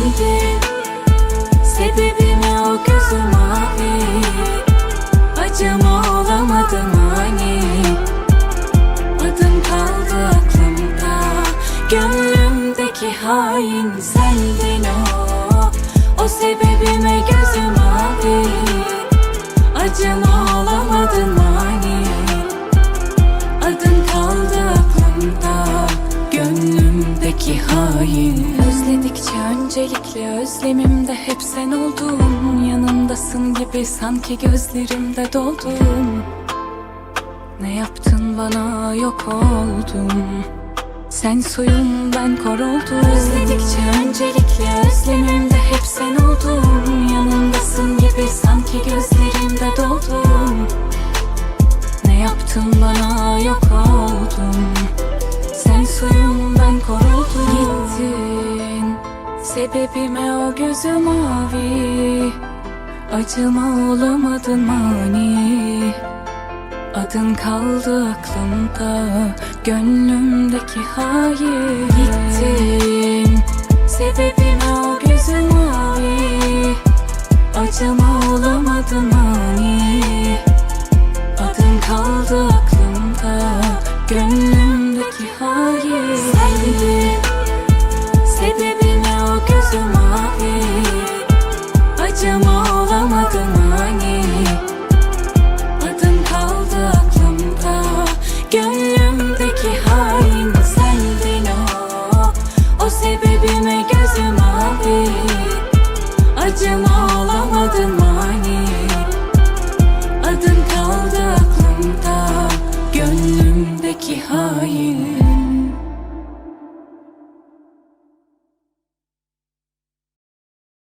güldü Sebebimi o gözü mavi hani? Acıma olamadım hani? Adım kaldı aklımda. Gönlümdeki hain sendin o. O sebebime gözü mavi Acıma olamadım hani? Adın hani? kaldı aklımda. Gönlümdeki hain öncelikle özlemimde hep sen oldun. Yanımdasın gibi sanki gözlerimde doldun. Ne yaptın bana yok oldum Sen suyum ben kor oldum Özledikçe öncelikle özlemimde hep sen oldun. Yanımdasın gibi sanki gözlerimde doldun. Ne yaptın bana yok oldum Sebebime o gözü mavi. Acıma olamadın mani. Adın kaldı aklımda Gönlümdeki hayır. Gittin Sebebime o gözü mavi. Acıma olamadın acıma değil olamadın mı?